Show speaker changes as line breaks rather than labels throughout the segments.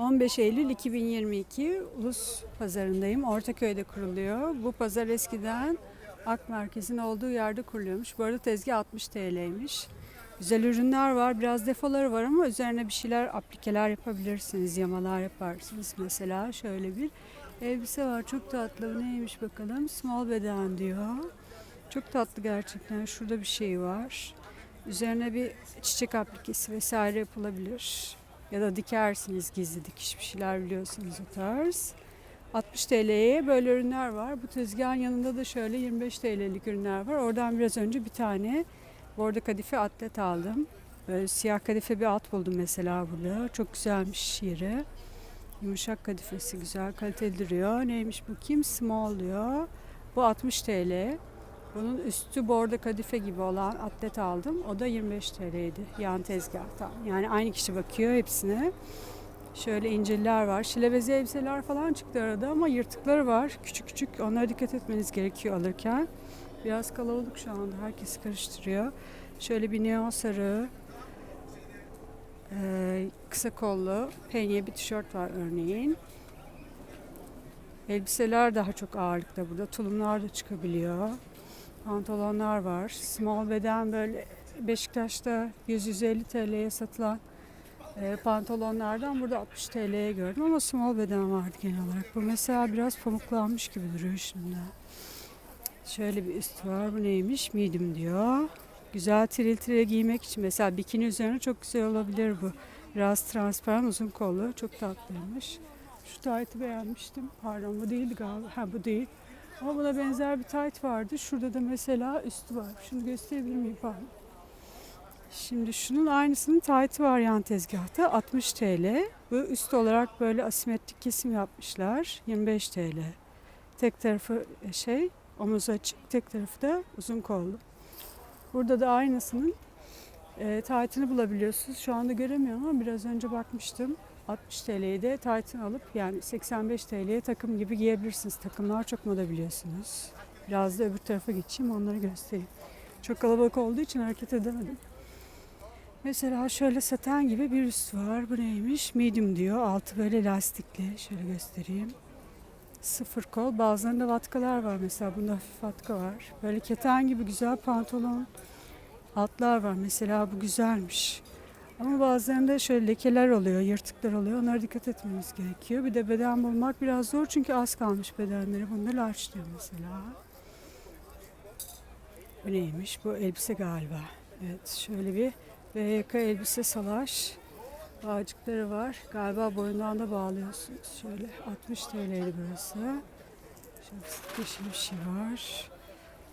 15 Eylül 2022 Ulus Pazarındayım. Ortaköy'de kuruluyor. Bu pazar eskiden Ak Merkez'in olduğu yerde kuruluyormuş. Bu arada tezgah 60 TL'ymiş. Güzel ürünler var. Biraz defoları var ama üzerine bir şeyler, aplikeler yapabilirsiniz. Yamalar yaparsınız. Mesela şöyle bir elbise var. Çok tatlı. Neymiş bakalım? Small beden diyor. Çok tatlı gerçekten. Şurada bir şey var. Üzerine bir çiçek aplikesi vesaire yapılabilir. Ya da dikersiniz gizli dikiş bir şeyler biliyorsunuz o tarz. 60 TL'ye böyle ürünler var. Bu tezgahın yanında da şöyle 25 TL'lik ürünler var. Oradan biraz önce bir tane bordo kadife atlet aldım. Böyle siyah kadife bir at buldum mesela burada. Çok güzelmiş yeri. Yumuşak kadifesi güzel kaliteli duruyor. Neymiş bu kim? Small diyor. Bu 60 TL. Bunun üstü bordo kadife gibi olan atlet aldım. O da 25 TL'ydi yan tezgahtan. Yani aynı kişi bakıyor hepsine. Şöyle inceliler var. Şilebezi elbiseler falan çıktı arada ama yırtıkları var. Küçük küçük. Onlara dikkat etmeniz gerekiyor alırken. Biraz kalabalık şu anda. Herkes karıştırıyor. Şöyle bir neon sarı, eee, kısa kollu, penye bir tişört var örneğin. Elbiseler daha çok ağırlıkta burada. Tulumlar da çıkabiliyor. Pantolonlar var. Small beden böyle Beşiktaş'ta 100-150 TL'ye satılan e, pantolonlardan burada 60 TL'ye gördüm ama small beden vardı genel olarak. Bu mesela biraz pamuklanmış gibi duruyor şimdi. Şöyle bir üst var. Bu neymiş? Medium diyor. Güzel tril tril giymek için mesela bikini üzerine çok güzel olabilir bu. Biraz transparan uzun kollu. Çok tatlıymış. Şu taytı beğenmiştim. Pardon bu değildi galiba. Ha bu değil. Ama buna benzer bir tayt vardı. Şurada da mesela üstü var. Şunu gösterebilir miyim? Pardon. Şimdi şunun aynısının taytı var yan tezgahta. 60 TL. Bu üst olarak böyle asimetrik kesim yapmışlar. 25 TL. Tek tarafı şey omuz açık. Tek tarafı da uzun kollu. Burada da aynısının e, taytını bulabiliyorsunuz. Şu anda göremiyorum ama biraz önce bakmıştım. 60 TL'ye de taytını alıp yani 85 TL'ye takım gibi giyebilirsiniz. Takımlar çok moda biliyorsunuz. Biraz da öbür tarafa geçeyim onları göstereyim. Çok kalabalık olduğu için hareket edemedim. Mesela şöyle saten gibi bir üst var. Bu neymiş? Medium diyor. Altı böyle lastikli. Şöyle göstereyim. Sıfır kol. Bazılarında vatkalar var mesela. Bunda hafif vatka var. Böyle keten gibi güzel pantolon altlar var. Mesela bu güzelmiş. Ama bazılarında şöyle lekeler oluyor, yırtıklar oluyor. Onlara dikkat etmemiz gerekiyor. Bir de beden bulmak biraz zor çünkü az kalmış bedenleri. Bunda large diyor mesela. Bu neymiş? Bu elbise galiba. Evet şöyle bir VYK elbise salaş. Bağcıkları var. Galiba boyundan da bağlıyorsunuz. Şöyle 60 TL'li burası. Şöyle yeşil bir şey var.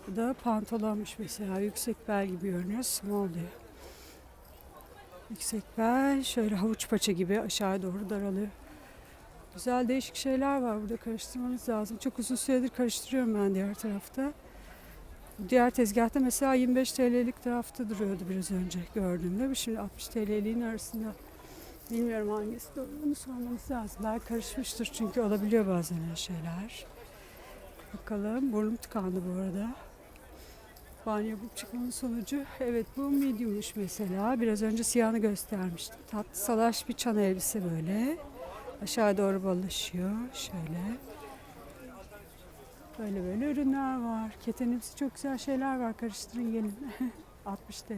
Bu da pantolonmuş mesela. Yüksek bel gibi görünüyor. Small diyor. Yüksek bel şöyle havuç paça gibi aşağı doğru daralıyor. Güzel değişik şeyler var burada karıştırmanız lazım. Çok uzun süredir karıştırıyorum ben diğer tarafta. Diğer tezgahta mesela 25 TL'lik tarafta duruyordu biraz önce gördüğümde. Şimdi 60 TL'liğin arasında bilmiyorum hangisi doğru. Bunu sormamız lazım. Belki karışmıştır çünkü olabiliyor bazen öyle şeyler. Bakalım burnum tıkandı bu arada. Banyo yapıp çıkmanın sonucu evet bu mediummuş mesela. Biraz önce siyahını göstermiştim. Tatlı salaş bir çan elbise böyle. Aşağı doğru ballaşıyor. Şöyle. Böyle böyle ürünler var. Ketenimsi çok güzel şeyler var. Karıştırın gelin. 60 TL.